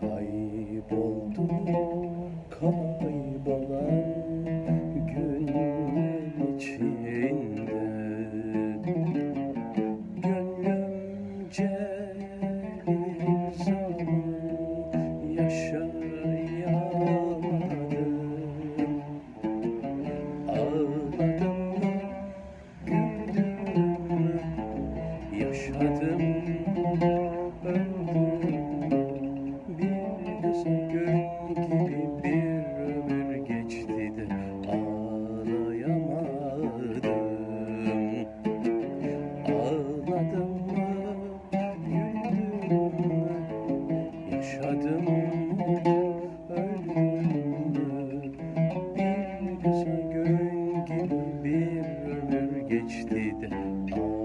Kayboldum kaybolan günler içinde. Gönlümce bir zaman yaşayamadım. Ağladım mı, güldüm mü, yaşadım, öldüm Yaşadım yaşadım mı. Bir güzel gün gibi bir ömür geçti de.